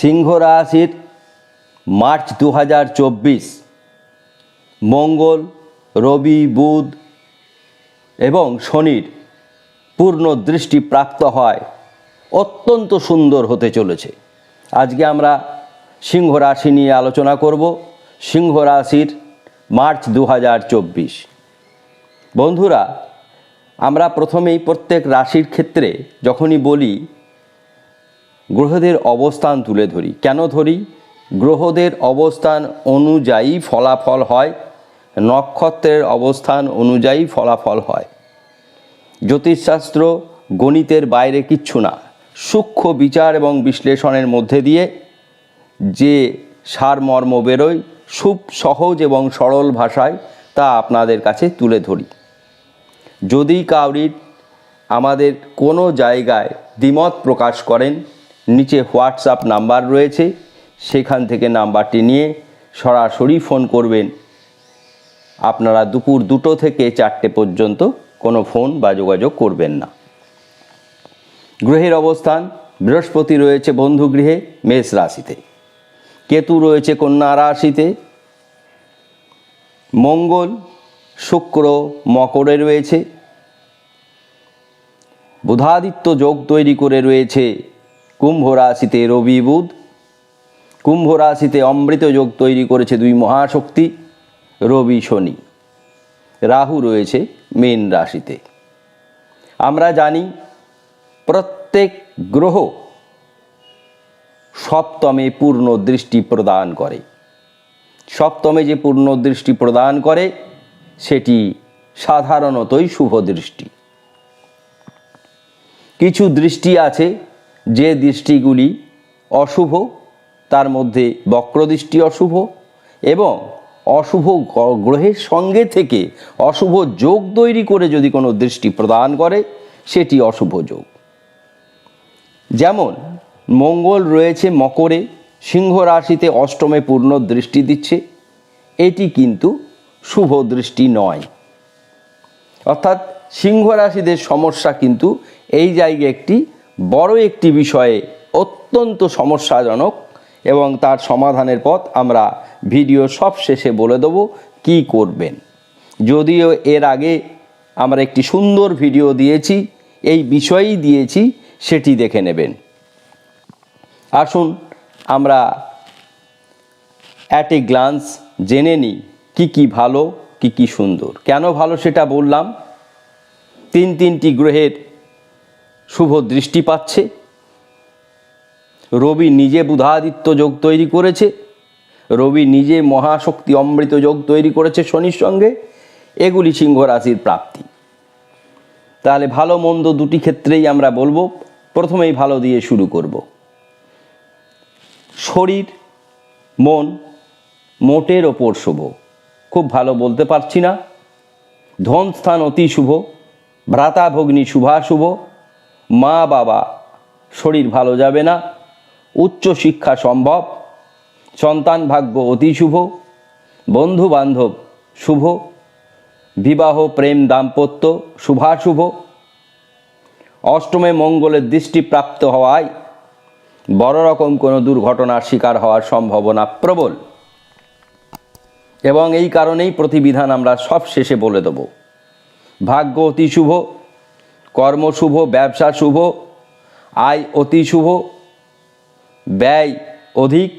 সিংহ রাশির মার্চ দু হাজার চব্বিশ, মঙ্গল, রবি, বুধ এবং শনির পূর্ণ দৃষ্টি প্রাপ্ত হয়। অত্যন্ত সুন্দর হতে চলেছে। আজকে আমরা সিংহ রাশি নিয়ে আলোচনা করব। সিংহ রাশির মার্চ দু হাজার চব্বিশ। বন্ধুরা, আমরা প্রথমেই প্রত্যেক রাশির ক্ষেত্রে যখনই বলি গ্রহদের অবস্থান তুলে ধরি। কেন ধরি? গ্রহদের অবস্থান অনুযায়ী ফলাফল হয়, নক্ষত্রের অবস্থান অনুযায়ী ফলাফল হয়। জ্যোতিষশাস্ত্র, গণিতের বাইরে কিচ্ছু না। সূক্ষ্ম বিচার এবং বিশ্লেষণের মধ্যে দিয়ে যে সারমর্ম বেরোয় খুব সহজ এবং সরল ভাষায় তা আপনাদের কাছে তুলে ধরি। যদি কাউরির আমাদের কোনো জায়গায় দ্বিমত প্রকাশ করেন নিচে হোয়াটসঅ্যাপ নাম্বার রয়েছে, সেখান থেকে নাম্বারটি নিয়ে সরাসরি ফোন করবেন। আপনারা দুপুর দুটো থেকে চারটে পর্যন্ত কোনো ফোন বা যোগাযোগ করবেন না। গ্রহের অবস্থান, বৃহস্পতি রয়েছে বন্ধু গৃহে, মেষ রাশিতে। কেতু রয়েছে কন্যা রাশিতে। মঙ্গল, শুক্র মকরে রয়েছে। বুধাদিত্য যোগ তৈরি করে রয়েছে। কুম্ভ রাশিতে রবি বুধ। কুম্ভ রাশিতে অমৃত যোগ তৈরি করেছে দুই মহাশক্তি, রবি শনি। রাহু রয়েছে মীন রাশিতে। আমরা জানি প্রত্যেক গ্রহ সপ্তমে পূর্ণ দৃষ্টি প্রদান করে। সপ্তমে যে পূর্ণ দৃষ্টি প্রদান করে, সেটি সাধারণতই শুভ দৃষ্টি। কিছু দৃষ্টি আছে যে দৃষ্টিগুলি অশুভ, তার মধ্যে বক্রদৃষ্টি অশুভ এবং অশুভ গ্রহের সঙ্গে থেকে অশুভ যোগ তৈরি করে যদি কোনো দৃষ্টি প্রদান করে, সেটি অশুভ যোগ। যেমন, মঙ্গল রয়েছে মকরে, সিংহ রাশিতে অষ্টমে পূর্ণ দৃষ্টি দিচ্ছে, এটি কিন্তু শুভ দৃষ্টি নয়। অর্থাৎ সিংহ রাশিদের সমস্যা কিন্তু এই জায়গায় একটি বড় একটি বিষয়ে অত্যন্ত সমস্যাজনক এবং তার সমাধানের পথ আমরা ভিডিও সব শেষে বলে দেবো কী করবেন। যদিও এর আগে আমরা একটি সুন্দর ভিডিও দিয়েছি, এই বিষয়েই দিয়েছি, সেটি দেখে নেবেন। আসুন আমরা অ্যাট এ গ্লান্স জেনে নিই কী কী ভালো, কী কী সুন্দর। কেন ভালো সেটা বললাম? তিন তিনটি গ্রহের শুভ দৃষ্টি পাচ্ছে। রবি নিজে বুধাদিত্য যোগ তৈরি করেছে। রবি নিজে মহাশক্তি অমৃত যোগ তৈরি করেছে শনির সঙ্গে। এগুলি সিংহ রাশির প্রাপ্তি। তাহলে ভালো মন্দ দুটি ক্ষেত্রেই আমরা বলব। প্রথমেই ভালো দিয়ে শুরু করব। শরীর, মন মোটের ওপর শুভ। খুব ভালো বলতে পারছি না। ধন স্থান অতি শুভ। ভ্রাতা ভগ্নী শুভাশুভ। মা বাবা শরীর ভালো যাবে না, উচ্চ শিক্ষা সম্ভব, সন্তান ভাগ্য অতি শুভ বন্ধু বান্ধব শুভ, বিবাহ প্রেম দাম্পত্য শুভাশুভ। অষ্টমে মঙ্গলের দৃষ্টি প্রাপ্ত হওয়ায় বড় রকম কোনো দুর্ঘটনার শিকার হওয়ার সম্ভাবনা প্রবল। এবং এই কারণেই প্রতিবিধান আমরা সব শেষে বলে দেব। ভাগ্য অতি শুভ কর্ম শুভ, ব্যবসা শুভ, আয় অতি শুভ, ব্যয় অধিক,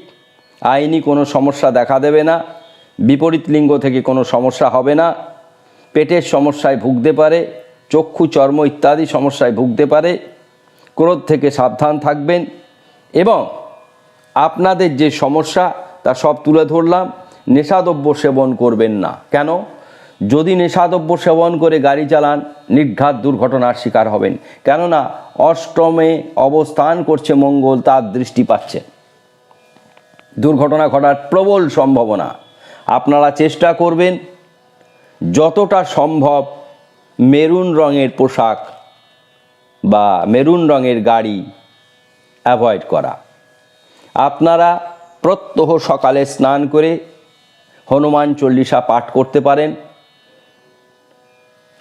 আইনি কোনো সমস্যা দেখা দেবে না, বিপরীত লিঙ্গ থেকে কোনো সমস্যা হবে না, পেটের সমস্যায় ভুগতে পারে, চক্ষু চর্ম ইত্যাদি সমস্যায় ভুগতে পারে, ক্রোধ থেকে সাবধান থাকবেন এবং আপনাদের যে সমস্যা, তা সব তুলে ধরলাম, নেশাদ্রব্য সেবন করবেন না। কেন? যদি নেশাদ্রব্য সেবন করে গাড়ি চালান, নির্ঘাত দুর্ঘটনার শিকার হবেন। কেননা, অষ্টমে অবস্থান করছে মঙ্গল, তার দৃষ্টি পাচ্ছে। দুর্ঘটনা ঘটার প্রবল সম্ভাবনা। আপনারা চেষ্টা করবেন যতটা সম্ভব মেরুন রঙের পোশাক বা মেরুন রঙের গাড়ি অ্যাভয়েড করা। আপনারা প্রত্যহ সকালে স্নান করে হনুমান চল্লিশা পাঠ করতে পারেন।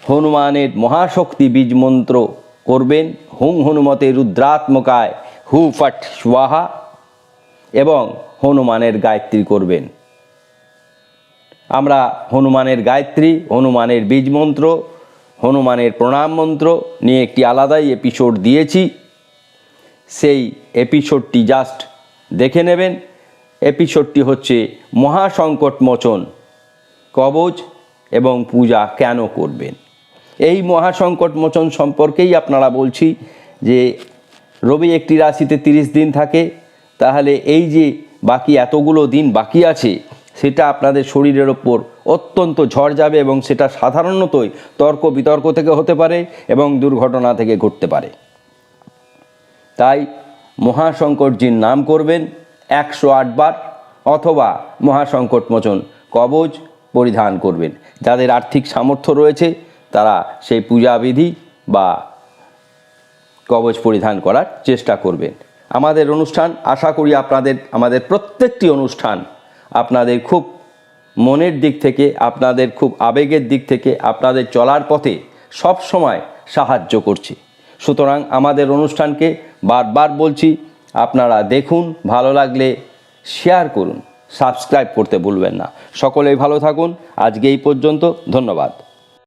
হনুমানের মহাশক্তি বীজ মন্ত্র করবেন। হুং হনুমতে রুদ্রাত্মকায় হু ফট স্বাহা এবং হনুমানের গায়ত্রী করবেন। আমরা হনুমানের গায়ত্রী, হনুমানের বীজ মন্ত্র হনুমানের প্রণাম মন্ত্র নিয়ে একটি আলাদাই এপিসোড দিয়েছি। সেই এপিসোডটি জাস্ট দেখে নেবেন। এপিসোডটি হচ্ছে মহাসংকট মোচন কবচ এবং পূজা কেন করবেন? এই মহাসংকট মোচন সম্পর্কেই আপনারা বলছি যে রবি একটি রাশিতে তিরিশ দিন থাকে, তাহলে এই যে বাকি এতগুলো দিন বাকি আছে, সেটা আপনাদের শরীরের ওপর অত্যন্ত ঝড় যাবে এবং সেটা সাধারণতই তর্ক বিতর্ক থেকে হতে পারে এবং দুর্ঘটনা থেকে ঘটতে পারে। তাই মহাসংকটজির নাম করবেন একশো আটবার অথবা মহাসংকট মোচন কবচ পরিধান করবেন। যাদের আর্থিক সামর্থ্য রয়েছে তারা সেই পূজাবিধি বা কবচ পরিধান করার চেষ্টা করবেন। আমাদের অনুষ্ঠান, আশা করি আপনাদের, আমাদের প্রত্যেকটি অনুষ্ঠান আপনাদের খুব মনের দিক থেকে, আপনাদের খুব আবেগের দিক থেকে, আপনাদের চলার পথে সব সময় সাহায্য করছে। সুতরাং আমাদের অনুষ্ঠানকে বারবার বলছি, আপনারা দেখুন, ভালো লাগলে শেয়ার করুন, সাবস্ক্রাইব করতে ভুলবেন না। সকলেই ভালো থাকুন। আজকে এই পর্যন্ত, ধন্যবাদ।